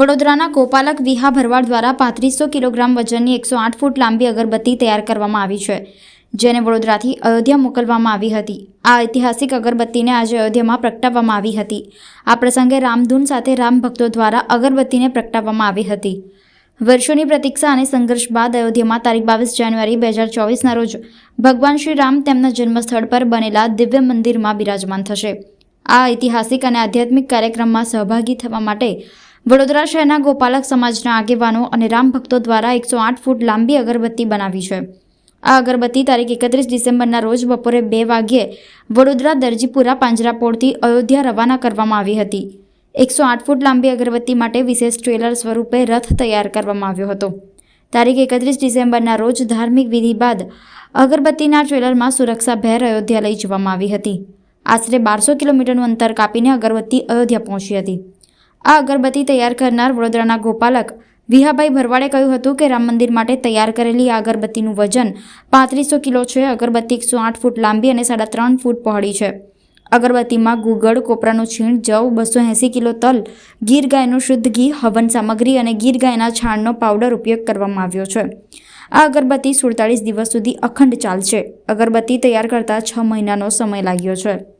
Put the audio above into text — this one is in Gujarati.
વડોદરાના ગોપાલક વિહા ભરવાડ દ્વારા પાંત્રીસો કિલોગ્રામ વજનની એકસો આઠ ફૂટ લાંબી અગરબત્તી તૈયાર કરવામાં આવી છે, જેને વડોદરાથી અયોધ્યા મોકલવામાં આવી હતી. આ ઐતિહાસિક અગરબત્તીને આજે અયોધ્યામાં પ્રગટાવવામાં આવી હતી. આ પ્રસંગે રામધૂન સાથે રામ ભક્તો દ્વારા અગરબત્તીને પ્રગટાવવામાં આવી હતી. વર્ષોની પ્રતીક્ષા અને સંઘર્ષ બાદ અયોધ્યામાં તારીખ બાવીસ જાન્યુઆરી બે હજાર ચોવીસના રોજ ભગવાન શ્રી રામ તેમના જન્મસ્થળ પર બનેલા દિવ્ય મંદિરમાં બિરાજમાન થશે. આ ઐતિહાસિક અને આધ્યાત્મિક કાર્યક્રમમાં સહભાગી થવા માટે વડોદરા શહેરના ગોપાલક સમાજના આગેવાનો અને રામ ભક્તો દ્વારા એકસો આઠ ફૂટ લાંબી અગરબત્તી બનાવી છે. આ અગરબત્તી તારીખ એકત્રીસ ડિસેમ્બરના રોજ બપોરે બે વાગ્યે વડોદરા દરજીપુરા પાંજરાપોળથી અયોધ્યા રવાના કરવામાં આવી હતી. એકસો આઠ ફૂટ લાંબી અગરબત્તી માટે વિશેષ ટ્રેલર સ્વરૂપે રથ તૈયાર કરવામાં આવ્યો હતો. તારીખ એકત્રીસ ડિસેમ્બરના રોજ ધાર્મિક વિધિ બાદ અગરબત્તીના ટ્રેલરમાં સુરક્ષાભેર અયોધ્યા લઈ જવામાં આવી હતી. આશરે બારસો કિલોમીટરનું અંતર કાપીને અગરબત્તી અયોધ્યા પહોંચી હતી. આ અગરબત્તી તૈયાર કરનાર વડોદરાના ગોપાલક વિહાભાઈ ભરવાડે કહ્યું હતું કે રામ મંદિર માટે તૈયાર કરેલી આ અગરબત્તીનું વજન પાંત્રીસો કિલો છે, અગરબત્તી એકસો આઠ ફૂટ લાંબી અને સાડા ત્રણ ફૂટ પહોળી છે. અગરબત્તીમાં ગુગળ કોપરાનું છીણ, જવ બસો એંસી કિલો તલ, ગીર ગાયનું શુદ્ધ ઘી, હવન સામગ્રી અને ગીર ગાયના છાણનો પાવડર ઉપયોગ કરવામાં આવ્યો છે. આ અગરબત્તી સુડતાળીસ દિવસ સુધી અખંડ ચાલશે. અગરબત્તી તૈયાર કરતાં છ મહિનાનો સમય લાગ્યો છે.